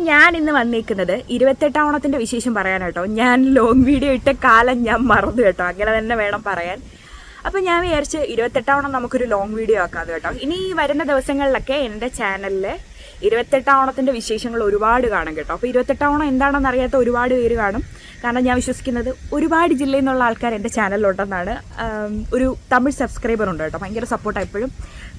അപ്പം ഞാൻ ഇന്ന് വന്നിരിക്കുന്നത് ഇരുപത്തെട്ടാം ഓണത്തിന്റെ വിശേഷം പറയാനാട്ടോ ഞാൻ ലോങ് വീഡിയോ ഇട്ട കാലം ഞാൻ മറന്നു കേട്ടോ. അങ്ങനെ തന്നെ വേണം പറയാൻ. അപ്പം ഞാൻ വിചാരിച്ച് ഇരുപത്തെട്ടാം ഓണം നമുക്കൊരു ലോങ് വീഡിയോ ആക്കാതെ കേട്ടോ. ഇനി വരുന്ന ദിവസങ്ങളിലൊക്കെ എന്റെ ചാനലിൽ ഇരുപത്തെട്ടാം ഓണത്തിന്റെ വിശേഷങ്ങൾ ഒരുപാട് കാണും കേട്ടോ. അപ്പോൾ ഇരുപത്തെട്ടാം ഓണം എന്താണെന്ന് അറിയാത്ത ഒരുപാട് പേര് കാണും. കാരണം ഞാൻ വിശ്വസിക്കുന്നത് ഒരുപാട് ജില്ലയിൽ നിന്നുള്ള ആൾക്കാർ എന്റെ ചാനലിലുണ്ടെന്നാണ്. ഒരു തമിഴ് സബ്സ്ക്രൈബർ ഉണ്ട് കേട്ടോ. ഭയങ്കര സപ്പോർട്ട് എപ്പോഴും.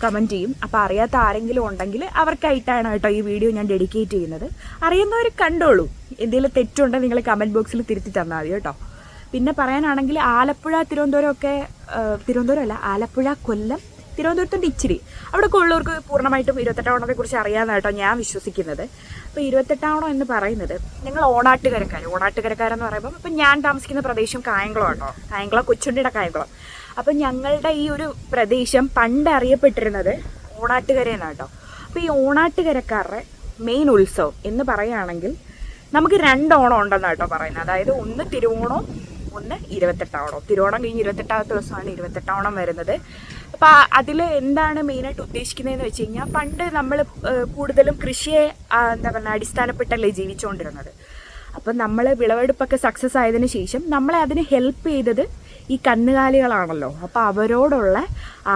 കമന്റ് ചെയ്യും. അപ്പോൾ അറിയാത്ത ആരെങ്കിലും ഉണ്ടെങ്കിൽ അവർക്കായിട്ടാണ് കേട്ടോ ഈ വീഡിയോ ഞാൻ ഡെഡിക്കേറ്റ് ചെയ്യുന്നത്. അറിയുന്നവർ കണ്ടോളൂ. എന്തെങ്കിലും തെറ്റുണ്ടെങ്കിൽ നിങ്ങൾ കമന്റ് ബോക്സിൽ തിരുത്തി തന്നാൽ മതി കേട്ടോ. പിന്നെ പറയാനാണെങ്കിൽ ആലപ്പുഴ തിരുവനന്തപുരം ഒക്കെ തിരുവനന്തപുരം അല്ല ആലപ്പുഴ കൊല്ലം തിരുവനന്തപുരത്തിന്റെ ഇച്ചിരി. അവിടെ ഉള്ളവർക്ക് പൂർണമായിട്ടും ഇരുപത്തെട്ടാം ഓണത്തെ കുറിച്ച് അറിയാമെന്ന് കേട്ടോ ഞാൻ വിശ്വസിക്കുന്നത്. അപ്പോൾ ഇരുപത്തെട്ടാം ഓണം എന്ന് പറയുന്നത് ഞങ്ങൾ ഓണാട്ടുകരക്കാർ ഓണാട്ടുകരക്കാരെന്ന് പറയുമ്പോൾ ഇപ്പം ഞാൻ താമസിക്കുന്ന പ്രദേശം കായംകുളം കേട്ടോ കായംകുളം കൊച്ചുണ്ടിയുടെ കായംകുളം. അപ്പം ഞങ്ങളുടെ ഈ ഒരു പ്രദേശം പണ്ട് അറിയപ്പെട്ടിരുന്നത് ഓണാട്ടുകര കേട്ടോ അപ്പോൾ ഈ ഓണാട്ടുകരക്കാരുടെ മെയിൻ ഉത്സവം എന്ന് പറയുകയാണെങ്കിൽ നമുക്ക് രണ്ട് ഓണം ഉണ്ടെന്നാണ് കേട്ടോ പറയുന്നത്. അതായത് ഒന്ന് തിരുവോണം ഒന്ന് ഇരുപത്തെട്ടാവണം തിരുവോണം കഴിഞ്ഞ് ഇരുപത്തെട്ടാമത്തെ ദിവസമാണ് ഇരുപത്തെട്ടാവണം വരുന്നത്. അപ്പോൾ അതിൽ എന്താണ് മെയിനായിട്ട് ഉദ്ദേശിക്കുന്നതെന്ന് വെച്ച് കഴിഞ്ഞാൽ പണ്ട് നമ്മൾ കൂടുതലും കൃഷിയെ എന്താ പറയുക അടിസ്ഥാനപ്പെട്ടല്ലേ ജീവിച്ചുകൊണ്ടിരുന്നത് അപ്പം നമ്മൾ വിളവെടുപ്പൊക്കെ സക്സസ് ആയതിനു ശേഷം നമ്മളെ അതിന് ഹെൽപ്പ് ചെയ്തത് ഈ കന്നുകാലികളാണല്ലോ. അപ്പോൾ അവരോടുള്ള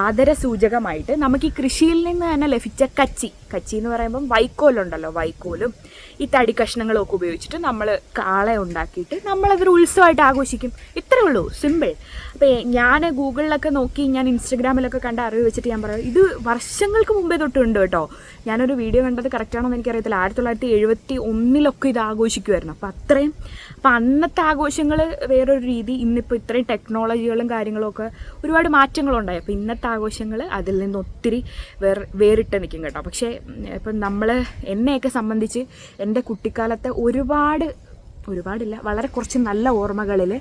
ആദര സൂചകമായിട്ട് നമുക്ക് ഈ കൃഷിയിൽ നിന്ന് തന്നെ ലഭിച്ച കച്ചി. കച്ചി എന്ന് പറയുമ്പം വൈക്കോലുണ്ടല്ലോ വൈക്കോലും. ഈ തടി കഷ്ണങ്ങളും ഒക്കെ ഉപയോഗിച്ചിട്ട് നമ്മൾ കാളെ ഉണ്ടാക്കിയിട്ട് നമ്മളതൊരു ഉത്സവമായിട്ട് ആഘോഷിക്കും. ഇത്രേ ഉള്ളൂ സിമ്പിൾ. അപ്പോൾ ഞാൻ ഗൂഗിളിലൊക്കെ നോക്കി ഞാൻ ഇൻസ്റ്റഗ്രാമിലൊക്കെ കണ്ട അറിവ് വെച്ചിട്ട് ഞാൻ പറയാം ഇത് വർഷങ്ങൾക്ക് മുമ്പേ തൊട്ടുണ്ട് കേട്ടോ. ഞാനൊരു വീഡിയോ കണ്ടത് കറക്റ്റാണോ എന്ന് എനിക്കറിയത്തില്ല. ആയിരത്തി തൊള്ളായിരത്തി എഴുപത്തി ഒന്നിലൊക്കെ ഇത് ആഘോഷിക്കുമായിരുന്നു അപ്പോൾ അത്രയും അപ്പോൾ അന്നത്തെ ആഘോഷങ്ങൾ വേറൊരു രീതി ഇന്നിപ്പോൾ ഇത്രയും ടെക്നോളജികളും കാര്യങ്ങളൊക്കെ ഒരുപാട് മാറ്റങ്ങളുണ്ടായി. അപ്പോൾ ഇന്നത്തെ ആഘോഷങ്ങൾ അതിൽ നിന്ന് ഒത്തിരി വേർ വേറിട്ട് നിൽക്കും കേട്ടോ. പക്ഷേ ഇപ്പം നമ്മൾ എന്നെയൊക്കെ സംബന്ധിച്ച് എന്റെ കുട്ടിക്കാലത്തെ ഒരുപാട് ഒരുപാടില്ല വളരെ കുറച്ച് നല്ല ഓർമ്മകളിൽ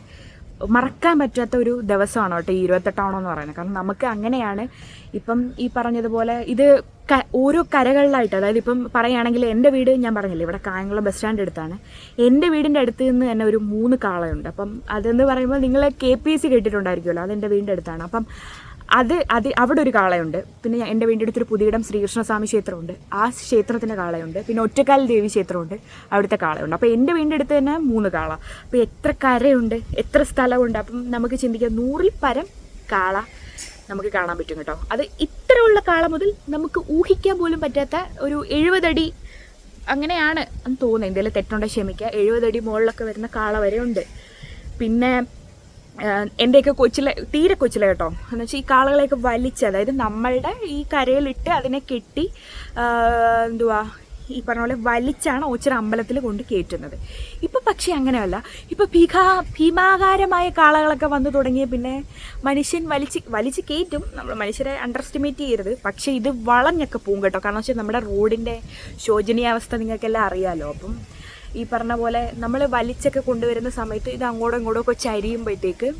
മറക്കാൻ പറ്റാത്ത ഒരു ദിവസമാണ് കേട്ടോ ഈ ഇരുപത്തെട്ടാണോ എന്ന് പറയുന്നത്. കാരണം നമുക്ക് അങ്ങനെയാണ് ഇപ്പം ഈ പറഞ്ഞതുപോലെ ഇത് ക- ഓരോ കരകളിലായിട്ട് അതായത് ഇപ്പം പറയുകയാണെങ്കിൽ എന്റെ വീട് ഞാൻ പറഞ്ഞില്ലേ ഇവിടെ കായംകുളം ബസ് സ്റ്റാൻഡ് അടുത്താണ്. എന്റെ വീടിന്റെ അടുത്ത് നിന്ന് തന്നെ ഒരു മൂന്ന് കാളയുണ്ട്. അപ്പം അതെന്ന് പറയുമ്പോൾ നിങ്ങൾ കെ പി സി കേട്ടിട്ടുണ്ടായിരിക്കുമല്ലോ അത് എന്റെ വീടിന്റെ അടുത്താണ്. അപ്പം അത് അത് അവിടെ ഒരു കാളയുണ്ട്. പിന്നെ ഞാൻ- എന്റെ വീടിന്റെ അടുത്തൊരു പുതിയിടം ശ്രീകൃഷ്ണസ്വാമി ക്ഷേത്രമുണ്ട്. ആ ക്ഷേത്രത്തിന്റെ കാളയുണ്ട്. പിന്നെ ഒറ്റക്കാൽ ദേവി ക്ഷേത്രമുണ്ട്. അവിടുത്തെ കാളയുണ്ട്. അപ്പോൾ എന്റെ വീടിന്റെ അടുത്ത് തന്നെ മൂന്ന് കാള. അപ്പോൾ എത്ര കരയുണ്ട് എത്ര സ്ഥലമുണ്ട്. അപ്പം നമുക്ക് ചിന്തിക്കാം നൂറിൽ പരം കാള നമുക്ക് കാണാൻ പറ്റും കേട്ടോ. അത് ഇത്രയുള്ള കാള മുതൽ നമുക്ക് ഊഹിക്കാൻ പോലും പറ്റാത്ത ഒരു എഴുപതടി അങ്ങനെയാണ് എന്ന് തോന്നുന്നത്. എന്തെങ്കിലും തെറ്റുണ്ടെങ്കിൽ ക്ഷമിക്കുക. എഴുപതടി മുകളിലൊക്കെ വരുന്ന കാള വരെ ഉണ്ട്. പിന്നെ എന്റെയൊക്കെ കൊച്ചിലെ തീരെ കൊച്ചിലെ കേട്ടോ. എന്ന് വെച്ചാൽ ഈ കാളകളെയൊക്കെ വലിച്ച് അതായത് നമ്മളുടെ ഈ കരയിലിട്ട് അതിനെ കെട്ടി എന്തുവാ ഈ പറഞ്ഞ പോലെ വലിച്ചാണ് ഓച്ചിറ അമ്പലത്തിൽ കൊണ്ട് കയറ്റുന്നത്. ഇപ്പം പക്ഷേ അങ്ങനെയല്ല. ഇപ്പം ഭീകാ ഭീമാകാരമായ കാളകളൊക്കെ വന്നു തുടങ്ങിയ പിന്നെ മനുഷ്യൻ വലിച്ച് വലിച്ച് കയറ്റും. നമ്മൾ മനുഷ്യരെ അണ്ടർ എസ്റ്റിമേറ്റ് ചെയ്യരുത്. പക്ഷേ ഇത് വളഞ്ഞൊക്കെ പോകും കേട്ടോ. കാരണം വെച്ചാൽ നമ്മുടെ റോഡിന്റെ ശോചനീയാവസ്ഥ നിങ്ങൾക്കെല്ലാം അറിയാമല്ലോ അപ്പം ഈ പറഞ്ഞ പോലെ നമ്മൾ വലിച്ചൊക്കെ കൊണ്ടുവരുന്ന സമയത്ത് ഇത് അങ്ങോട്ടും ഇങ്ങോട്ടും ഒക്കെ ചരിയുമ്പോഴത്തേക്ക്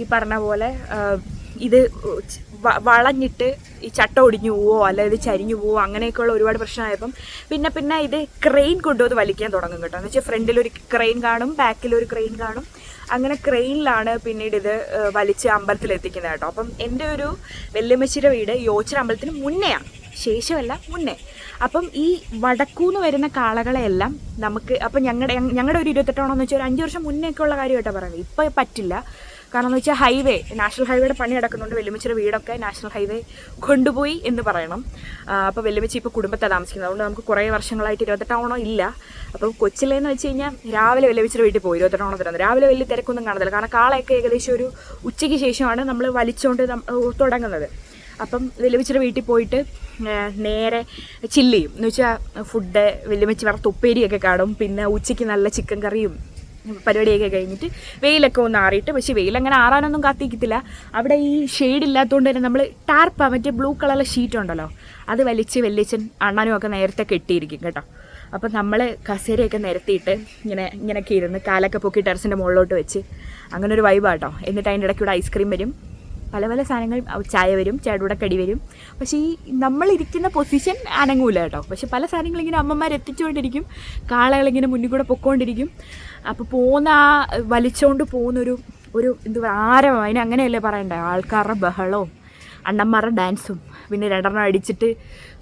ഈ പറഞ്ഞ പോലെ ഇത് വളഞ്ഞിട്ട് ഈ ചട്ട ഒടിഞ്ഞു പോവോ അല്ല ഇത് ചരിഞ്ഞു പോവോ അങ്ങനെയൊക്കെയുള്ള ഒരുപാട് പ്രശ്നമായപ്പം പിന്നെ പിന്നെ ഇത് ക്രെയിൻ കൊണ്ടുവന്ന് വലിക്കാൻ തുടങ്ങും കേട്ടോ. എന്ന് വെച്ചാൽ ഫ്രണ്ടിൽ ഒരു ക്രെയിൻ കാണും ബാക്കിൽ ഒരു ക്രെയിൻ കാണും. അങ്ങനെ ക്രെയിനിലാണ് പിന്നീട് ഇത് വലിച്ച് അമ്പലത്തിൽ എത്തിക്കുന്നത് കേട്ടോ. അപ്പം എന്റെ ഒരു വെല്ലുമച്ചിയുടെ വീട് യോച്ചിറ അമ്പലത്തിന് മുന്നെയാണ് ശേഷമല്ല മുന്നേ. അപ്പം ഈ വടക്കൂന്ന് വരുന്ന കാളകളെയെല്ലാം നമുക്ക് അപ്പം ഞങ്ങളുടെ ഞങ്ങളുടെ ഒരു ഇരുപത്തെട്ടോണം എന്ന് വെച്ചാൽ ഒരു അഞ്ച് വർഷം മുന്നേ ഒക്കെ ഉള്ള കാര്യമായിട്ടാണ് പറയുന്നത്. ഇപ്പം പറ്റില്ല. കാരണം എന്ന് വെച്ചാൽ ഹൈവേ നാഷണൽ ഹൈവേയുടെ പണി നടക്കുന്നുണ്ട്. വെല്ലുമിച്ചിയുടെ വീടൊക്കെ നാഷണൽ ഹൈവേ കൊണ്ടുപോയി എന്ന് പറയണം. അപ്പോൾ വെല്ലുമിച്ച് ഇപ്പോൾ കുടുംബത്തെ താമസിക്കുന്നത്. അതുകൊണ്ട് നമുക്ക് കുറേ വർഷങ്ങളായിട്ട് ഇരുപത്തെട്ടാവണം ഇല്ല. അപ്പം കൊച്ചിലേന്ന് വെച്ച് കഴിഞ്ഞാൽ രാവിലെ വെല്ലുമിച്ചിയുടെ വീട്ടിൽ പോയി ഇരുപത്തെട്ടാവണം തരുന്നത് രാവിലെ വലിയ തിരക്കൊന്നും കാണത്തില്ല. കാരണം കാളയൊക്കെ ഏകദേശം ഒരു ഉച്ചയ്ക്ക് ശേഷമാണ് നമ്മൾ വലിച്ചുകൊണ്ട് തുടങ്ങുന്നത്. അപ്പം വലിയമ്മച്ചിയുടെ വീട്ടിൽ പോയിട്ട് നേരെ ചില്ല് ചെയ്യും. എന്ന് വെച്ചാൽ ഫുഡ് വലിയമ്മച്ചി വറുത്ത ഉപ്പേരിയൊക്കെ കാണും. പിന്നെ ഉച്ചയ്ക്ക് നല്ല ചിക്കൻ കറിയും പരിപാടിയൊക്കെ കഴിഞ്ഞിട്ട് വെയിലൊക്കെ ഒന്ന് ആറിയിട്ട് പക്ഷേ വെയിലങ്ങനെ ആറാനൊന്നും കാത്തിക്കത്തില്ല അവിടെ ഈ ഷെയ്ഡ് ഇല്ലാത്തതുകൊണ്ട് തന്നെ നമ്മൾ ടാർപ്പ മറ്റേ ബ്ലൂ കളറിലെ ഷീറ്റ് ഉണ്ടല്ലോ അത് വലിച്ച് വെല്ലിച്ചൻ അണ്ണനും ഒക്കെ നേരത്തെ കെട്ടിയിരിക്കും കേട്ടോ. അപ്പം നമ്മൾ കസേരയൊക്കെ നിരത്തിയിട്ട് ഇങ്ങനെ ഇങ്ങനെയൊക്കെ ഇരുന്ന് കാലൊക്കെ പൊക്കി ടെറസിന്റെ മുകളിലോട്ട് വെച്ച് അങ്ങനെ ഒരു വൈബാട്ടോ എന്നിട്ട് അതിന്റെ ഇടയ്ക്ക് ഇവിടെ ഐസ്ക്രീം വരും. പല പല സാധനങ്ങൾ ചായ വരും ചേടൂടെ കടി വരും. പക്ഷേ ഈ നമ്മളിരിക്കുന്ന പൊസിഷൻ അനങ്ങൂല കേട്ടോ. പക്ഷെ പല സാധനങ്ങൾ ഇങ്ങനെ അമ്മമാർ എത്തിച്ചുകൊണ്ടിരിക്കും. കാളകളിങ്ങനെ മുന്നിൽ കൂടെ പൊക്കോണ്ടിരിക്കും. അപ്പോൾ പോകുന്ന ആ വലിച്ചുകൊണ്ട് പോകുന്നൊരു ഒരു എന്ത് ആരവം. അതിന് അങ്ങനെയല്ലേ പറയണ്ടേ? ആൾക്കാരുടെ ബഹളവും അണ്ണന്മാരുടെ ഡാൻസും പിന്നെ രണ്ടെണ്ണം അടിച്ചിട്ട്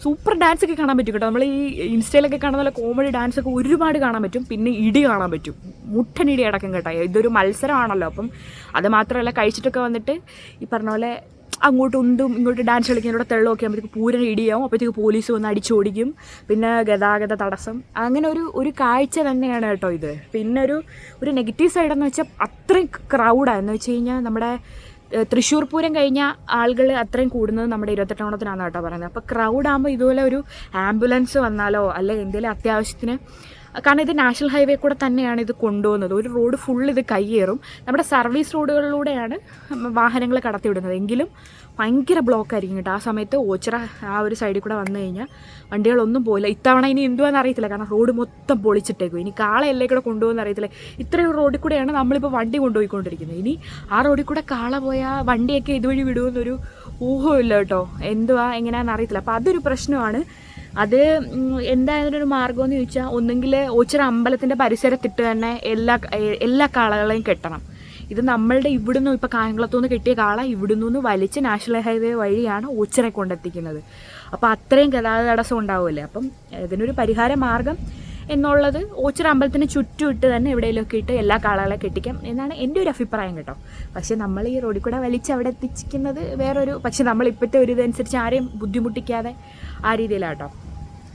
സൂപ്പർ ഡാൻസ് ഒക്കെ കാണാൻ പറ്റും കേട്ടോ. നമ്മൾ ഈ ഇൻസ്റ്റയിലൊക്കെ കാണുന്ന പോലെ കോമഡി ഡാൻസ് ഒക്കെ ഒരുപാട് കാണാൻ പറ്റും. പിന്നെ ഇടി കാണാൻ പറ്റും. മുട്ടനിടി അടക്കം കേട്ടോ. ഇതൊരു മത്സരമാണല്ലോ അപ്പം. അത് മാത്രമല്ല കഴിച്ചിട്ടൊക്കെ വന്നിട്ട് ഈ പറഞ്ഞ പോലെ അങ്ങോട്ട് ഉന്തും ഇങ്ങോട്ട് ഡാൻസ് കളിക്കുന്നതിലൂടെ തെള്ളമൊക്കെ ആകുമ്പോഴത്തേക്ക് പൂരം ഇടിയാവും. അപ്പോഴത്തേക്ക് പോലീസ് വന്ന് അടിച്ചോടിക്കും. പിന്നെ ഗതാഗത തടസ്സം. അങ്ങനെ ഒരു ഒരു കാഴ്ച തന്നെയാണ് കേട്ടോ ഇത്. പിന്നെ ഒരു ഒരു നെഗറ്റീവ് സൈഡെന്ന് വെച്ചാൽ അത്രയും ക്രൗഡാണ് എന്ന് വെച്ച് കഴിഞ്ഞാൽ നമ്മുടെ തൃശ്ശൂർ പൂരം കഴിഞ്ഞ ആളുകൾ അത്രയും കൂടുന്നത് നമ്മുടെ ഇരുപത്തെട്ടാണത്തിനാണ് കേട്ടോ പറയുന്നത്. അപ്പോൾ ക്രൗഡ് ആകുമ്പോൾ ഇതുപോലെ ഒരു ആംബുലൻസ് വന്നാലോ അല്ലെങ്കിൽ എന്തെങ്കിലും അത്യാവശ്യത്തിന് കാരണം ഇത് നാഷണൽ ഹൈവേ കൂടെ തന്നെയാണ് ഇത് കൊണ്ടുപോകുന്നത്. ഒരു റോഡ് ഫുൾ ഇത് കയ്യേറും. നമ്മുടെ സർവീസ് റോഡുകളിലൂടെയാണ് വാഹനങ്ങൾ കടത്തിവിടുന്നത്. എങ്കിലും ഭയങ്കര ബ്ലോക്ക് ആയിരിക്കും കേട്ടോ. ആ സമയത്ത് ഓച്ചിറ ആ ഒരു സൈഡിൽ കൂടെ വന്നു കഴിഞ്ഞാൽ വണ്ടികളൊന്നും പോയില്ല ഇത്തവണ ഇനി എന്തുവാന്ന് അറിയത്തില്ല. കാരണം റോഡ് മൊത്തം പൊളിച്ചിട്ടേക്കും ഇനി കാളയല്ലേ കൂടെ കൊണ്ടുപോകുന്ന അറിയത്തില്ല. ഇത്രയും റോഡിൽ കൂടെയാണ് നമ്മളിപ്പോൾ വണ്ടി കൊണ്ടുപോയിക്കൊണ്ടിരിക്കുന്നത്. ഇനി ആ റോഡിൽ കൂടെ കാള പോയാൽ വണ്ടിയൊക്കെ ഇതുവഴി വിടുമെന്നൊരു ഊഹമില്ല കേട്ടോ. എന്തുവാ എങ്ങനെയാണെന്ന് അറിയത്തില്ല. അപ്പോൾ അതൊരു പ്രശ്നമാണ്. അത് എന്തായാലും ഒരു മാർഗം എന്ന് ചോദിച്ചാൽ ഒന്നുകിൽ ഒച്ചിറ അമ്പലത്തിന്റെ പരിസരത്തിട്ട് തന്നെ എല്ലാ എല്ലാ കാളകളെയും കെട്ടണം. ഇത് നമ്മളുടെ ഇവിടുന്ന് ഇപ്പോൾ കായംകുളത്തുനിന്ന് കിട്ടിയ കാള ഇവിടുന്ന് വലിച്ച് നാഷണൽ ഹൈവേ വഴിയാണ് ഓച്ചിറ കൊണ്ടെത്തിക്കുന്നത്. അപ്പോൾ അത്രയും ഗതാഗത തടസ്സം ഉണ്ടാവില്ലേ അപ്പം ഇതിനൊരു പരിഹാര മാർഗം എന്നുള്ളത് ഓച്ചിറ അമ്പലത്തിന് ചുറ്റും ഇട്ട് തന്നെ എവിടെയെങ്കിലുമൊക്കെ ഇട്ട് എല്ലാ കാളകളെ കെട്ടിക്കാം എന്നാണ് എന്റെ ഒരു അഭിപ്രായം കേട്ടോ. പക്ഷേ നമ്മൾ ഈ റോഡിൽ കൂടെ വലിച്ച് അവിടെ എത്തിച്ചിരിക്കുന്നത് വേറൊരു പക്ഷേ നമ്മൾ ഇപ്പോഴത്തെ ഒരു ഇതനുസരിച്ച് ആരെയും ബുദ്ധിമുട്ടിക്കാതെ ആ രീതിയിലാട്ടോ.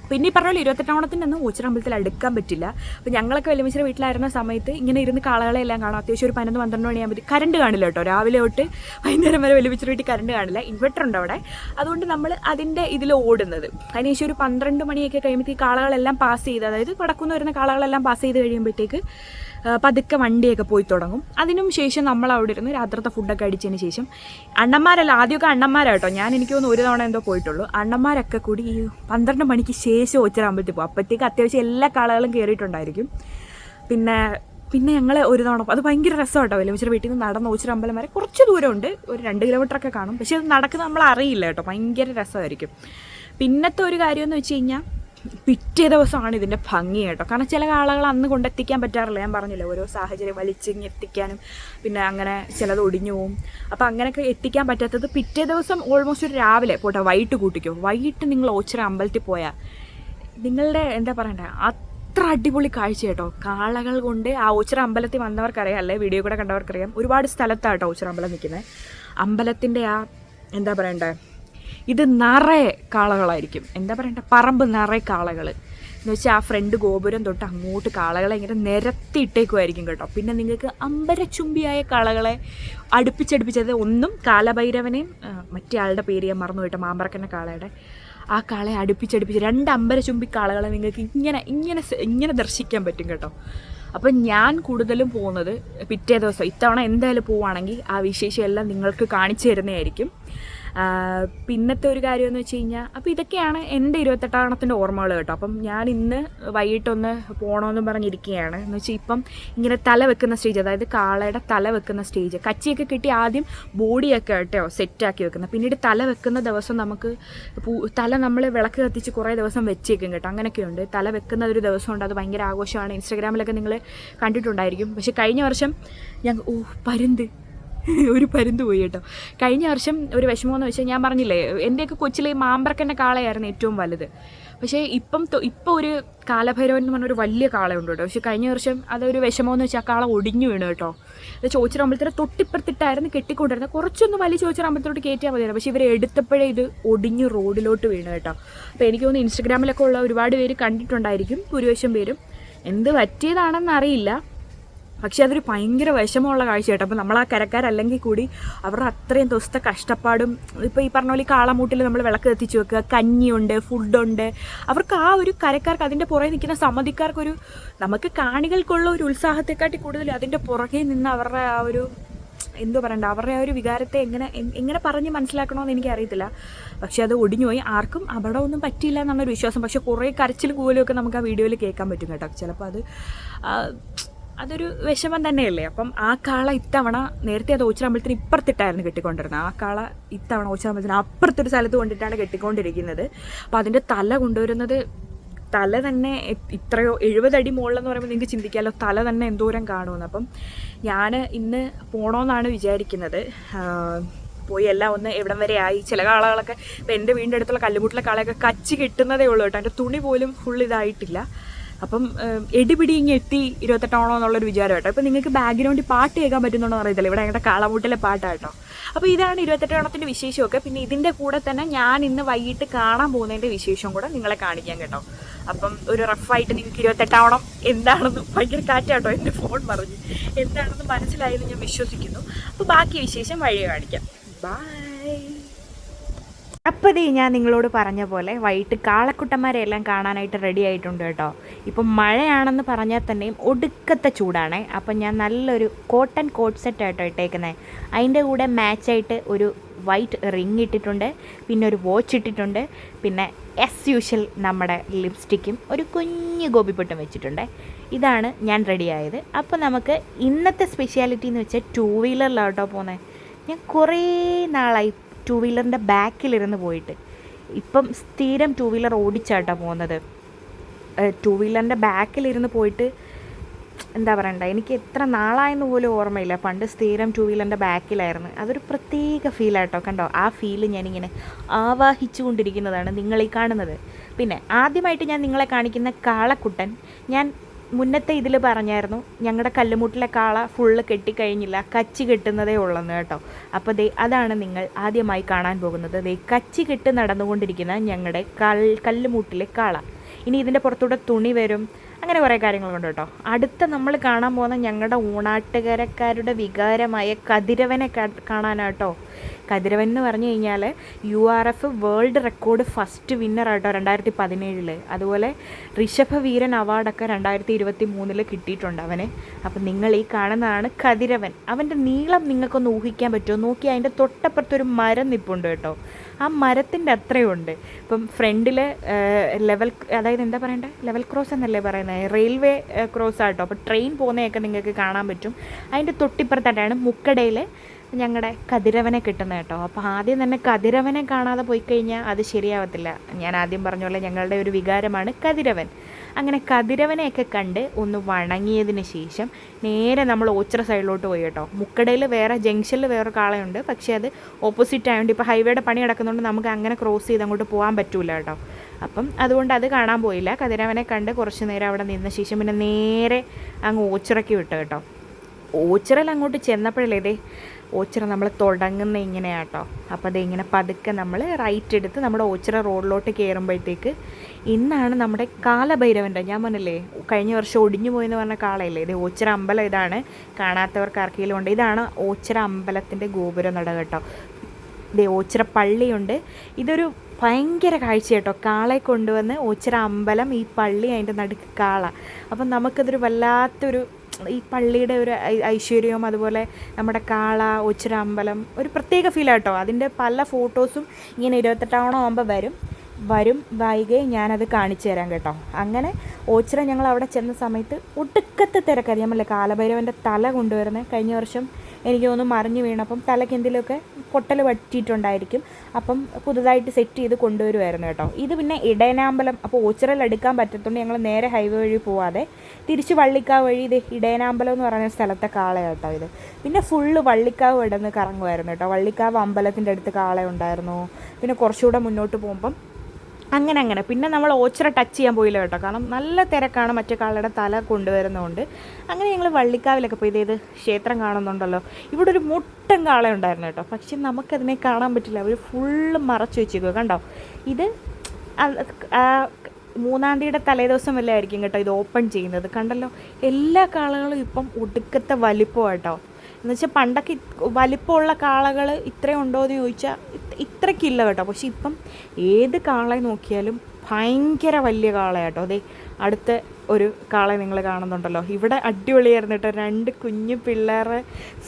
പിന്നെ ഈ പറഞ്ഞ ഇരുപത്തെട്ടാമണത്തിന്റെ ഒന്നും ഊച്ചിറ അമ്പലത്തിൽ അടുക്കാൻ പറ്റില്ല. അപ്പോൾ ഞങ്ങളൊക്കെ വലിയമിച്ചിരി വീട്ടിലായിരുന്ന സമയത്ത് ഇങ്ങനെ ഇരുന്ന് കാളകളെ എല്ലാം കാണാം. അത്യാവശ്യം ഒരു പതിനൊന്ന് പന്ത്രണ്ട് മണിയാകുമ്പോൾ കറണ്ട് കാണില്ല കേട്ടോ. രാവിലെ തൊട്ട് വൈകുന്നേരം വരെ വലിയമിച്ചിരി വീട്ടിൽ കറണ്ട് കാണില്ല. ഇൻവെർട്ടർ ഉണ്ട് അവിടെ. അതുകൊണ്ട് നമ്മൾ അതിന്റെ ഇതിൽ ഓടുന്നത്. അതിനുശേഷം ഒരു പന്ത്രണ്ട് മണിയൊക്കെ കഴിയുമ്പോൾ ഈ കാളകളെല്ലാം പാസ് ചെയ്ത് അതായത് പടക്കുന്ന വരുന്ന കാളകളെല്ലാം പാസ് ചെയ്ത് കഴിയുമ്പോഴത്തേക്ക് പതുക്കെ വണ്ടിയൊക്കെ പോയി തുടങ്ങും. അതിനും ശേഷം നമ്മൾ അവിടെ ഇരുന്ന് രാത്രിത്തെ ഫുഡൊക്കെ അടിച്ചതിന് ശേഷം അണ്ണന്മാരല്ല ആദ്യമൊക്കെ അണ്ണന്മാരായിട്ടോ കേട്ടോ ഞാൻ എനിക്ക് തോന്നുന്നു ഒരു തവണ എന്തോ പോയിട്ടുള്ളൂ. അണ്ണന്മാരൊക്കെ കൂടി ഈ പന്ത്രണ്ട് മണിക്ക് ശേഷം ഒച്ചരാകുമ്പോഴത്തേക്ക് അപ്പോഴത്തേക്ക് അത്യാവശ്യം എല്ലാ കളകളും കയറിയിട്ടുണ്ടായിരിക്കും പിന്നെ പിന്നെ ഞങ്ങൾ ഒരു തവണ അത് ഭയങ്കര രസമാട്ടോ. വലിയ വീട്ടിൽ നിന്ന് നടന്ന് ഓച്ചിറ അമ്പലം വരെ കുറച്ച് ദൂരമുണ്ട്. ഒരു രണ്ട് കിലോമീറ്ററൊക്കെ കാണും. പക്ഷേ അത് നടക്കുന്നത് നമ്മൾ അറിയില്ല കേട്ടോ. ഭയങ്കര രസമായിരിക്കും. പിന്നത്തെ ഒരു കാര്യമെന്ന് വെച്ച് കഴിഞ്ഞാൽ പിറ്റേ ദിവസമാണ് ഇതിന്റെ ഭംഗി കേട്ടോ. കാരണം ചില ആളുകൾ അന്ന് കൊണ്ടെത്തിക്കാൻ പറ്റാറില്ല. ഞാൻ പറഞ്ഞില്ല ഓരോ സാഹചര്യം വലിച്ചിങ്ങി എത്തിക്കാനും പിന്നെ അങ്ങനെ ചിലത് ഒടിഞ്ഞു പോവും. അപ്പോൾ അങ്ങനെയൊക്കെ എത്തിക്കാൻ പറ്റാത്തത് പിറ്റേ ദിവസം ഓൾമോസ്റ്റ് ഒരു രാവിലെ പോട്ടെ വൈകിട്ട് കൂട്ടിക്കോ. വൈകിട്ട് നിങ്ങൾ ഓച്ചിറ അമ്പലത്തിൽ പോയാൽ നിങ്ങളുടെ എന്താ പറയണ്ടേ അത്ര അടിപൊളി കാഴ്ച കേട്ടോ. കാളകൾ കൊണ്ട് ആ ഓച്ചിറ അമ്പലത്തിൽ വന്നവർക്കറിയാം അല്ലേ വീഡിയോ കൂടെ കണ്ടവർക്കറിയാം. ഒരുപാട് സ്ഥലത്താണ് കേട്ടോ ഓച്ചിറ അമ്പലം നിൽക്കുന്നത് അമ്പലത്തിന്റെ ആ എന്താ പറയണ്ടേ ഇത് നിറയെ കാളകളായിരിക്കും. എന്താ പറയണ്ടേ? പറമ്പ് നിറയെ കാളകൾ എന്ന് വെച്ചാൽ ആ ഫ്രണ്ട് ഗോപുരം തൊട്ട് അങ്ങോട്ട് കാളകളെ ഇങ്ങനെ നിരത്തിയിട്ടേക്കുമായിരിക്കും കേട്ടോ. പിന്നെ നിങ്ങൾക്ക് അമ്പരച്ചുംബിയായ കാളകളെ അടുപ്പിച്ചടുപ്പിച്ചത് ഒന്നും കാലഭൈരവനെയും മറ്റേ ആളുടെ പേര് ഞാൻ മറന്നു പോയിട്ട് മാമ്പറക്കന്റെ കാളയുടെ ആ കാളയെ അടുപ്പിച്ചടുപ്പിച്ച് രണ്ട് അമ്പരച്ചുംബി കാളകളെ നിങ്ങൾക്ക് ഇങ്ങനെ ഇങ്ങനെ ഇങ്ങനെ ദർശിക്കാൻ പറ്റും കേട്ടോ. അപ്പം ഞാൻ കൂടുതലും പോകുന്നത് പിറ്റേ ദിവസം. ഇത്തവണ എന്തായാലും പോവുകയാണെങ്കിൽ ആ വിശേഷം എല്ലാം നിങ്ങൾക്ക് കാണിച്ചു തരുന്നതായിരിക്കും. പിന്നത്തെ ഒരു കാര്യം എന്ന് വെച്ച് കഴിഞ്ഞാൽ അപ്പോൾ ഇതൊക്കെയാണ് എന്റെ ഇരുപത്തെട്ടാണത്തിന്റെ ഓർമ്മകൾ കേട്ടോ. അപ്പം ഞാൻ ഇന്ന് വൈകിട്ടൊന്ന് പോകണമെന്ന് പറഞ്ഞിരിക്കുകയാണ് എന്ന് വെച്ചാൽ ഇപ്പം ഇങ്ങനെ തല വെക്കുന്ന സ്റ്റേജ് അതായത് കാളയുടെ തല വെക്കുന്ന സ്റ്റേജ് കച്ചിയൊക്കെ കിട്ടി ആദ്യം ബോഡിയൊക്കെ കേട്ടോ സെറ്റാക്കി വെക്കുന്നത്. പിന്നീട് തല വെക്കുന്ന ദിവസം നമുക്ക് തല നമ്മൾ വിളക്ക് കത്തിച്ച് കുറേ ദിവസം വെച്ചേക്കും കേട്ടോ. അങ്ങനെയൊക്കെയുണ്ട്. തല വെക്കുന്ന ഒരു ദിവസമുണ്ട് അത് ഭയങ്കര ആഘോഷമാണ്. ഇൻസ്റ്റാഗ്രാമിലൊക്കെ നിങ്ങൾ കണ്ടിട്ടുണ്ടായിരിക്കും. പക്ഷേ കഴിഞ്ഞ വർഷം ഞങ്ങൾ ഓ പരുന്ത്. ഒരു പരുന്ത് പോയി കേട്ടോ. കഴിഞ്ഞ വർഷം ഒരു വിഷമമെന്ന് വെച്ചാൽ ഞാൻ പറഞ്ഞില്ലേ എന്റെയൊക്കെ കൊച്ചിലെ മാമ്പറക്കന്റെ കാളയായിരുന്നു ഏറ്റവും വലുത്. പക്ഷേ ഇപ്പം ഇപ്പോൾ ഒരു കാലഭൈരവൻ എന്ന് പറഞ്ഞൊരു വലിയ കാളയുണ്ട് കേട്ടോ. പക്ഷെ കഴിഞ്ഞ വർഷം അതൊരു വിഷമമെന്ന് വെച്ചാൽ ആ കാള ഒടിഞ്ഞു വീണു കേട്ടോ. അത് ചോദിച്ചിറമ്പലത്തിന് തൊട്ടിപ്പുറത്തിട്ടായിരുന്നു കെട്ടിക്കൊണ്ടിരുന്നത്. കുറച്ചൊന്ന് വലിയ ചോദിച്ചിറമ്പലത്തോട്ട് കയറ്റിയാൽ മതിയായിരുന്നു പക്ഷേ ഇവർ എടുത്തപ്പോഴേ ഇത് ഒടിഞ്ഞു റോഡിലോട്ട് വീണു കേട്ടോ. അപ്പോൾ എനിക്ക് തോന്നുന്നു ഇൻസ്റ്റഗ്രാമിലൊക്കെ ഉള്ള ഒരുപാട് പേര് കണ്ടിട്ടുണ്ടായിരിക്കും ഭൂരിവശം പേരും. എന്ത് പറ്റിയതാണെന്ന് അറിയില്ല പക്ഷേ അതൊരു ഭയങ്കര വിഷമമുള്ള കാഴ്ച കേട്ടോ അപ്പോൾ നമ്മൾ ആ കരക്കാരല്ലെങ്കിൽ കൂടി അവരുടെ അത്രയും ദിവസത്തെ കഷ്ടപ്പാടും ഇപ്പോൾ ഈ പറഞ്ഞ പോലെ കാളമൂട്ടിൽ നമ്മൾ വിളക്ക് കത്തിച്ച് വെക്കുക കഞ്ഞിയുണ്ട് ഫുഡുണ്ട്. അവർക്ക് ആ ഒരു കരക്കാർക്ക് അതിന്റെ പുറകെ നിൽക്കുന്ന സമ്മതിക്കാർക്കൊരു നമുക്ക് കാണികൾക്കുള്ള ഒരു ഉത്സാഹത്തെക്കാട്ടി കൂടുതൽ അതിന്റെ പുറകെ നിന്ന് അവരുടെ ആ ഒരു എന്തോ പറയണ്ട അവരുടെ ആ ഒരു വികാരത്തെ എങ്ങനെ എങ്ങനെ പറഞ്ഞ് മനസ്സിലാക്കണമെന്ന് എനിക്കറിയത്തില്ല. പക്ഷേ അത് ഒടിഞ്ഞുപോയി. ആർക്കും അപകടമൊന്നും പറ്റിയില്ല എന്നുള്ളൊരു വിശ്വാസം. പക്ഷേ കുറേ കരച്ചിൽ കൂലൊക്കെ നമുക്ക് ആ വീഡിയോയിൽ കേൾക്കാൻ പറ്റും കേട്ടോ. ചിലപ്പോൾ അത് അതൊരു വിഷമം തന്നെയല്ലേ? അപ്പം ആ കാള ഇത്തവണ നേരത്തെ അത് ഓച്ചിറമ്പലത്തിന് ഇപ്പുറത്തിട്ടായിരുന്നു കെട്ടിക്കൊണ്ടിരുന്നത്. ആ കാള ഇത്തവണ ഓച്ചിറമ്പലത്തിന് അപ്പുറത്തൊരു സ്ഥലത്ത് കൊണ്ടിട്ടാണ് കെട്ടിക്കൊണ്ടിരിക്കുന്നത്. അപ്പം അതിന്റെ തല കൊണ്ടുവരുന്നത് തല തന്നെ ഇത്രയോ എഴുപതടി മുകളിലെന്ന് പറയുമ്പോൾ നിങ്ങൾക്ക് ചിന്തിക്കാമല്ലോ തല തന്നെ എന്തോരം കാണുമെന്ന്. അപ്പം ഞാൻ ഇന്ന് പോകണമെന്നാണ് വിചാരിക്കുന്നത്. പോയി എല്ലാം ഒന്ന് എവിടം വരെ ആയി? ചില കാളകളൊക്കെ ഇപ്പം എന്റെ വീടിന്റെ അടുത്തുള്ള കല്ലുമുട്ടിലെ കാളയൊക്കെ കച്ചി കിട്ടുന്നതേ ഉള്ളൂ കേട്ടോ. എന്റെ തുണി പോലും ഫുൾ ഇതായിട്ടില്ല. അപ്പം എടുപിടി ഇങ്ങ് എത്തി ഇരുപത്തെട്ടാണോ എന്നുള്ളൊരു വിചാരം കേട്ടോ. ഇപ്പം നിങ്ങൾക്ക് ബാക്ക്ഗ്രൗണ്ടിൽ പാട്ട് കേൾക്കാൻ പറ്റുന്നുണ്ടോ അറിയത്തില്ല. ഇവിടെ ഞങ്ങളുടെ കാളമുട്ടിലെ പാട്ടാട്ടോ അപ്പോൾ ഇതാണ് ഇരുപത്തെട്ടാണത്തിന്റെ വിശേഷമൊക്കെ. പിന്നെ ഇതിന്റെ കൂടെ തന്നെ ഞാൻ ഇന്ന് വൈകിട്ട് കാണാൻ പോകുന്നതിന്റെ വിശേഷം കൂടെ നിങ്ങളെ കാണിക്കാൻ കേട്ടോ. അപ്പം ഒരു റഫായിട്ട് നിങ്ങൾക്ക് ഇരുപത്തെട്ടാവണം എന്താണെന്ന് ഭയങ്കര കാറ്റാട്ടോ എന്റെ ഫോൺ പറഞ്ഞ് എന്താണെന്ന് മനസ്സിലായെന്ന് ഞാൻ വിശ്വസിക്കുന്നു. അപ്പോൾ ബാക്കി വിശേഷം വഴിയെ കാണിക്കാം. ബൈ അപ്പോൾ ദേ ഞാൻ നിങ്ങളോട് പറഞ്ഞ പോലെ വൈകിട്ട് കാളക്കുട്ടന്മാരെ എല്ലാം കാണാനായിട്ട് റെഡി ആയിട്ടുണ്ട് കേട്ടോ. ഇപ്പം മഴയാണെന്ന് പറഞ്ഞാൽ തന്നെയും ഒടുക്കത്തെ ചൂടാണ്. അപ്പം ഞാൻ നല്ലൊരു കോട്ടൺ കോട്ട് സെറ്റ് ആയിട്ടോ ഇട്ടേക്കുന്നത് അതിന്റെ കൂടെ മാച്ചായിട്ട് ഒരു വൈറ്റ് റിങ് ഇട്ടിട്ടുണ്ട്. പിന്നെ ഒരു വാച്ച് ഇട്ടിട്ടുണ്ട്. പിന്നെ എസ് യൂഷ്വൽ നമ്മുടെ ലിപ്സ്റ്റിക്കും ഒരു കുഞ്ഞു ഗോപിപ്പൊട്ടും വെച്ചിട്ടുണ്ട്. ഇതാണ് ഞാൻ റെഡി ആയത്. അപ്പോൾ നമുക്ക് ഇന്നത്തെ സ്പെഷ്യാലിറ്റി എന്ന് വെച്ചാൽ ടൂ വീലറിലാണ് കേട്ടോ പോകുന്നത് ഞാൻ കുറേ നാളായി ടൂ വീലറിന്റെ ബാക്കിലിരുന്ന് പോയിട്ട്. ഇപ്പം സ്ഥിരം ടു വീലർ ഓടിച്ചാട്ടാണ് പോകുന്നത് ടു വീലറിന്റെ ബാക്കിലിരുന്ന് പോയിട്ട് എന്താ പറയണ്ട എനിക്ക് എത്ര നാളായെന്ന് പോലും ഓർമ്മയില്ല. പണ്ട് സ്ഥിരം ടു വീലറിന്റെ ബാക്കിലായിരുന്നു അതൊരു പ്രത്യേക ഫീലാട്ടോ കണ്ടോ? ആ ഫീൽ ഞാനിങ്ങനെ ആവാഹിച്ചുകൊണ്ടിരിക്കുന്നതാണ് നിങ്ങളീ കാണുന്നത്. പിന്നെ ആദ്യമായിട്ട് ഞാൻ നിങ്ങളെ കാണിക്കുന്ന കാളക്കുട്ടൻ ഞാൻ മുന്നത്തെ ഇതിൽ പറഞ്ഞായിരുന്നു ഞങ്ങളുടെ കല്ലുമുട്ടിലെ കാള ഫുള്ള് കെട്ടിക്കഴിഞ്ഞില്ല കച്ചി കെട്ടുന്നതേ ഉള്ളെന്ന് കേട്ടോ. അപ്പോൾ ദേ അതാണ് നിങ്ങൾ ആദ്യമായി കാണാൻ പോകുന്നത്. ദേ കച്ചി കെട്ട് നടന്നുകൊണ്ടിരിക്കുന്ന ഞങ്ങളുടെ കൽ കല്ലുമുട്ടിലെ കാള. ഇനി ഇതിന്റെ പുറത്തൂടെ തുണി വരും അങ്ങനെ കുറേ കാര്യങ്ങളുണ്ട് കേട്ടോ. അടുത്ത നമ്മൾ കാണാൻ പോകുന്ന ഞങ്ങളുടെ ഊണാട്ടുകരക്കാരുടെ വികാരമായ കതിരവനെ കാണാനാട്ടോ കതിരവൻ എന്ന് പറഞ്ഞു കഴിഞ്ഞാൽ U R F world record first winner ആട്ടോ രണ്ടായിരത്തി പതിനേഴിൽ അതുപോലെ ഋഷഭ വീരൻ അവാർഡൊക്കെ രണ്ടായിരത്തി ഇരുപത്തി മൂന്നിൽ കിട്ടിയിട്ടുണ്ട് അവന്. അപ്പം നിങ്ങൾ ഈ കാണുന്നതാണ് കതിരവൻ. അവന്റെ നീളം നിങ്ങൾക്കൊന്ന് ഊഹിക്കാൻ പറ്റുമോ? നോക്കി അതിന്റെ തൊട്ടപ്പുറത്തൊരു മരം നിപ്പുണ്ട് കേട്ടോ. ആ മരത്തിന്റെ അത്രയുണ്ട്. ഇപ്പം ഫ്രണ്ടിൽ ലെവൽ അതായത് എന്താ പറയണ്ടേ? ലെവൽ ക്രോസ് എന്നല്ലേ പറയുന്നത് റെയിൽവേ ക്രോസ് ആട്ടോ. അപ്പോൾ ട്രെയിൻ പോകുന്നതൊക്കെ നിങ്ങൾക്ക് കാണാൻ പറ്റും. അതിന്റെ തൊട്ടിപ്പുറത്തായിട്ടാണ് മുക്കടയിൽ ഞങ്ങളുടെ കതിരവനെ കിട്ടുന്നത് കേട്ടോ. അപ്പോൾ ആദ്യം തന്നെ കതിരവനെ കാണാതെ പോയി കഴിഞ്ഞാൽ അത് ശരിയാവത്തില്ല. ഞാൻ ആദ്യം പറഞ്ഞ പോലെ ഞങ്ങളുടെ ഒരു വികാരമാണ് കതിരവൻ. അങ്ങനെ കതിരവനെയൊക്കെ കണ്ട് ഒന്ന് വണങ്ങിയതിന് ശേഷം നേരെ നമ്മൾ ഓച്ചിറ സൈഡിലോട്ട് പോയി കേട്ടോ. മുക്കടയിൽ വേറെ ജംഗ്ഷനിൽ വേറെ കാളയുണ്ട്. പക്ഷേ അത് ഓപ്പോസിറ്റ് ആയതുകൊണ്ട് ഇപ്പോൾ ഹൈവേയുടെ പണി കിടക്കുന്നതുകൊണ്ട് നമുക്ക് അങ്ങനെ ക്രോസ് ചെയ്ത് അങ്ങോട്ട് പോകാൻ പറ്റൂല കേട്ടോ. അപ്പം അതുകൊണ്ട് അത് കാണാൻ പോയില്ല. കതിരവനെ കണ്ട് കുറച്ച് നേരം അവിടെ നിന്ന ശേഷം പിന്നെ നേരെ അങ്ങ് ഓച്ചിറക്കി വിട്ടു കേട്ടോ. ഓച്ചിറയിൽ അങ്ങോട്ട് ചെന്നപ്പോഴല്ലേ ഇതേ ഓച്ചിറ നമ്മൾ തുടങ്ങുന്ന ഇങ്ങനെയാട്ടോ. അപ്പോൾ അത് ഇങ്ങനെ പതുക്കെ നമ്മൾ റൈറ്റ് എടുത്ത് നമ്മുടെ ഓച്ചിറ റോഡിലോട്ട് കയറുമ്പോഴത്തേക്ക് ഇന്നാണ് നമ്മുടെ കാലഭൈരവന്റെ ഞാൻ പറഞ്ഞില്ലേ കഴിഞ്ഞ വർഷം ഒടിഞ്ഞു പോയെന്ന് പറഞ്ഞ കാളയല്ലേ ഇത് ഓച്ചിറ അമ്പലം ഇതാണ് കാണാത്തവർക്ക് ആർക്കെങ്കിലും ഉണ്ട്. ഇതാണ് ഓച്ചിറ അമ്പലത്തിന്റെ ഗോപുര നട കേട്ടോ. ദേ ഓച്ചിറ പള്ളിയുണ്ട്. ഇതൊരു ഭയങ്കര കാഴ്ച കേട്ടോ. കാളെ കൊണ്ടുവന്ന് ഒച്ചിറ അമ്പലം ഈ പള്ളി അതിന്റെ നടുക്ക് കാള. അപ്പം നമുക്കതൊരു വല്ലാത്തൊരു ഈ പള്ളിയുടെ ഒരു ഐശ്വര്യവും അതുപോലെ നമ്മുടെ കാള ഒച്ചിറ അമ്പലം ഒരു പ്രത്യേക ഫീലാട്ടോ അതിന്റെ പല ഫോട്ടോസും ഇങ്ങനെ ഇരുപത്തെട്ടാവണം ആകുമ്പോൾ വരും. വരും വൈകെ ഞാനത് കാണിച്ചു തരാം കേട്ടോ. അങ്ങനെ ഓച്ചിറ ഞങ്ങൾ അവിടെ ചെന്ന സമയത്ത് ഒടുക്കത്തെ തിരക്കറിയാമല്ലേ കാലഭൈരവന്റെ തല കൊണ്ടുവരുന്നത് കഴിഞ്ഞ വർഷം എനിക്ക് തോന്നുന്നു മറിഞ്ഞു വീണപ്പം തലയ്ക്ക് എന്തെങ്കിലുമൊക്കെ പൊട്ടൽ പറ്റിയിട്ടുണ്ടായിരിക്കും. അപ്പം പുതുതായിട്ട് സെറ്റ് ചെയ്ത് കൊണ്ടുവരുമായിരുന്നു കേട്ടോ. ഇത് പിന്നെ ഇടയനാമ്പലം അപ്പോൾ ഓച്ചിറൽ എടുക്കാൻ പറ്റത്തുകൊണ്ട് ഞങ്ങൾ നേരെ ഹൈവേ വഴി പോവാതെ തിരിച്ച് വള്ളിക്കാവ് വഴി ഇത് ഇടയനാമ്പലം എന്ന് പറയുന്ന സ്ഥലത്തെ കാള കേട്ടോ ഇത്. പിന്നെ ഫുള്ള് വള്ളിക്കാവ് ഇടന്ന് കറങ്ങുമായിരുന്നു കേട്ടോ. വള്ളിക്കാവ് അമ്പലത്തിന്റെ അടുത്ത് കാള ഉണ്ടായിരുന്നു. പിന്നെ കുറച്ചുകൂടെ മുന്നോട്ട് പോകുമ്പം അങ്ങനെ അങ്ങനെ പിന്നെ നമ്മൾ ഓച്ചിറ ടച്ച് ചെയ്യാൻ പോയില്ല കേട്ടോ. കാരണം നല്ല തിരക്കാണ് മറ്റേ കാളയുടെ തല കൊണ്ടുവരുന്നതുകൊണ്ട് അങ്ങനെ ഞങ്ങൾ വള്ളിക്കാവിലൊക്കെ പോയി ഇതേത് ക്ഷേത്രം കാണുന്നുണ്ടല്ലോ. ഇവിടെ ഒരു മുട്ടൻ കാള ഉണ്ടായിരുന്നു കേട്ടോ. പക്ഷെ നമുക്കതിനെ കാണാൻ പറ്റില്ല. അവർ ഫുള്ള് മറച്ചു വെച്ചേക്കുക കണ്ടോ? ഇത് മൂന്നാം തീയതിയുടെ തലേദിവസം വല്ല ആയിരിക്കും കേട്ടോ ഇത് ഓപ്പൺ ചെയ്യുന്നത്. കണ്ടല്ലോ? എല്ലാ കാളകളും ഇപ്പം ഒടുക്കത്തെ വലിപ്പം കേട്ടോ. എന്ന് വെച്ചാൽ പണ്ടൊക്കെ വലിപ്പമുള്ള കാളകൾ ഇത്രയും ഉണ്ടോ എന്ന് ചോദിച്ചാൽ ഇത്രയ്ക്കില്ല കേട്ടോ. പക്ഷെ ഇപ്പം ഏത് കാളെ നോക്കിയാലും ഭയങ്കര വലിയ കാളയാട്ടോ അതെ അടുത്ത ഒരു കാളെ നിങ്ങൾ കാണുന്നുണ്ടല്ലോ. ഇവിടെ അടിപൊളിയായിരുന്നു കേട്ടോ. രണ്ട് കുഞ്ഞു പിള്ളേരെ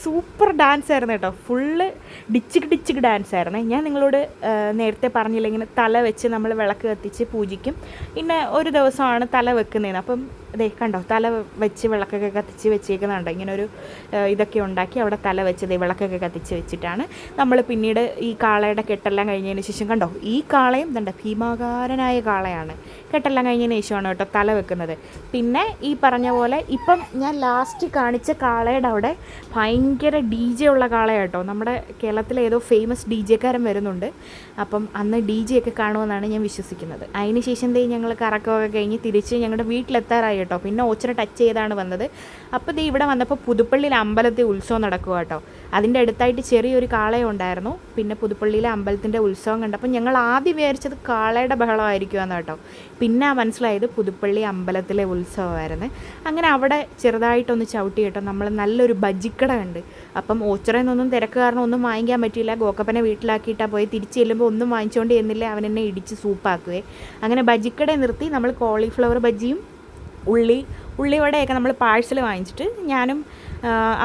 സൂപ്പർ ഡാൻസ് ആയിരുന്നു കേട്ടോ. ഫുള്ള് ഡിച്ചിക്ക് ഡിച്ചിക്ക് ഡാൻസ് ആയിരുന്നേ. ഞാൻ നിങ്ങളോട് നേരത്തെ പറഞ്ഞില്ല ഇങ്ങനെ തല വെച്ച് നമ്മൾ വിളക്ക് കത്തിച്ച് പൂജിക്കും. പിന്നെ ഒരു ദിവസമാണ് തല വെക്കുന്നതെന്ന്. അപ്പം ദേ കണ്ടോ തല വെച്ച് വിളക്കൊക്കെ കത്തിച്ച് വെച്ചേക്കുന്നുണ്ട്. ഇങ്ങനെ ഒരു ഇതൊക്കെ ഉണ്ടാക്കി അവിടെ തല വെച്ച് ദേ വിളക്കൊക്കെ കത്തിച്ച് വെച്ചിട്ടാണ്. നമ്മൾ പിന്നീട് ഈ കാളയുടെ കെട്ടെല്ലാം കഴിഞ്ഞതിന് ശേഷം കണ്ടോ ഈ കാളയും ഇതുണ്ട് ഭീമാകാരനായ കാളയാണ്. കെട്ടെല്ലാം കഴിഞ്ഞതിന് ശേഷമാണ് കേട്ടോ തല വെക്കുന്നത്. പിന്നെ ഈ പറഞ്ഞ പോലെ ഇപ്പം ഞാൻ ലാസ്റ്റ് കാണിച്ച കാളയുടെ അവിടെ ഭയങ്കര ഡി ജെ ഉള്ള കാളയാട്ടോ നമ്മുടെ കേരളത്തിലെ ഏതോ ഫേമസ് ഡി ജെക്കാരൻ വരുന്നുണ്ട്. അപ്പം അന്ന് ഡി ജെ ഒക്കെ കാണുമെന്നാണ് ഞാൻ വിശ്വസിക്കുന്നത്. അതിന് ശേഷം ഞങ്ങൾ കറക്കമൊക്കെ കഴിഞ്ഞ് തിരിച്ച് ഞങ്ങളുടെ വീട്ടിലെത്താറായി കേട്ടോ. പിന്നെ ഓച്ചിറ ടച്ച് ചെയ്താണ് വന്നത്. അപ്പോൾ ദേ ഇവിടെ വന്നപ്പോൾ പുതുപ്പള്ളിയിൽ അമ്പലത്തിൽ ഉത്സവം നടക്കുക കേട്ടോ. അതിന്റെ അടുത്തായിട്ട് ചെറിയൊരു കാളയം ഉണ്ടായിരുന്നു. പിന്നെ പുതുപ്പള്ളിയിലെ അമ്പലത്തിന്റെ ഉത്സവം കണ്ടപ്പോൾ ഞങ്ങൾ ആദ്യം വിചാരിച്ചത് കാളയുടെ ബഹളമായിരിക്കുമെന്ന് കേട്ടോ. പിന്നെ മനസ്സിലായത് പുതുപ്പള്ളി അമ്പലത്തിലെ ഉത്സവമായിരുന്നു. അങ്ങനെ അവിടെ ചെറുതായിട്ടൊന്ന് ചവിട്ടി കേട്ടോ. നമ്മൾ നല്ലൊരു ബജിക്കട ഉണ്ട് അപ്പം ഓച്ചിറയിൽ നിന്നൊന്നും തിരക്ക് കാരണം ഒന്നും വാങ്ങിക്കാൻ പറ്റിയില്ല. ഗോക്കപ്പനെ വീട്ടിലാക്കിയിട്ടാണ് പോയി. തിരിച്ചു ചെല്ലുമ്പോൾ ഒന്നും വാങ്ങിച്ചുകൊണ്ട് ചെന്നില്ല. അവൻ എന്നെ ഇടിച്ച് സൂപ്പാക്കുകയെ അങ്ങനെ ബജിക്കട നിർത്തി. നമ്മൾ കോളിഫ്ലവർ ബജിയും ഉള്ളി ഉള്ളിവടയൊക്കെ നമ്മൾ പാഴ്സൽ വാങ്ങിച്ചിട്ട് ഞാനും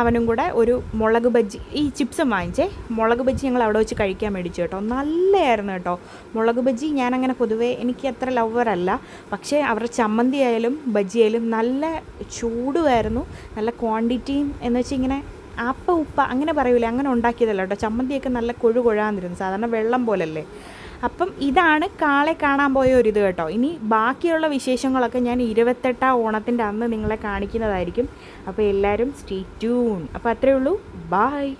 അവനും കൂടെ ഒരു മുളക് ബജ്ജി ഈ ചിപ്സും വാങ്ങിച്ചേ. മുളക് ബജ്ജി ഞങ്ങൾ അവിടെ വെച്ച് കഴിക്കാൻ മേടിച്ചു കേട്ടോ. നല്ലതായിരുന്നു കേട്ടോ. മുളക് ബജ്ജി ഞാനങ്ങനെ പൊതുവേ എനിക്ക് അത്ര ലവറല്ല പക്ഷേ അവരുടെ ചമ്മന്തി ആയാലും ബജ്ജി ആയാലും നല്ല ചൂടുമായിരുന്നു. നല്ല ക്വാണ്ടിറ്റിയും എന്ന് വെച്ചാൽ ഇങ്ങനെ ആപ്പ ഉപ്പ അങ്ങനെ പറയൂലേ. അങ്ങനെ ഉണ്ടാക്കിയതല്ല കേട്ടോ. ചമ്മന്തിയൊക്കെ നല്ല കൊഴു കൊഴാന്നിരുന്നു സാധാരണ വെള്ളം പോലല്ലേ. അപ്പം ഇതാണ് കാളെ കാണാൻ പോയ ഒരു ഇത് കേട്ടോ. ഇനി ബാക്കിയുള്ള വിശേഷങ്ങളൊക്കെ ഞാൻ ഇരുപത്തെട്ടാം ഓണത്തിന്റെ അന്ന് നിങ്ങളെ കാണിക്കുന്നതായിരിക്കും. അപ്പോൾ എല്ലാവരും സ്റ്റേ ട്യൂൺ അപ്പോൾ അത്രയേ ഉള്ളൂ. ബായ്